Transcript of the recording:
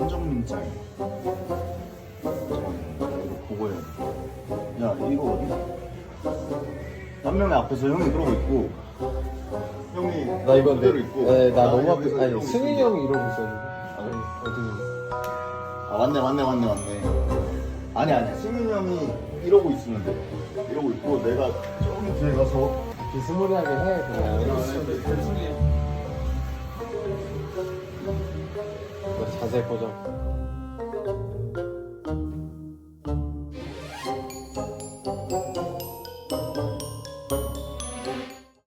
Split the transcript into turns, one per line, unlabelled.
황정민 짤. 그거예요. 야, 이거 어디야? 한 명이 앞에서 형이 그러고 있고, 형이
나 이거 내,
있고.
네, 나 너무 앞에, 아니, 승윤이 형이 이러고 있어. 아니, 어떻게.
아 맞네 맞네 맞네 맞네 아니 아니 승윤이 형이 이러고 있으면 돼 이러고 있고 내가 조금 뒤에 가서
비스무리하게 해, 그냥. Хазай подав.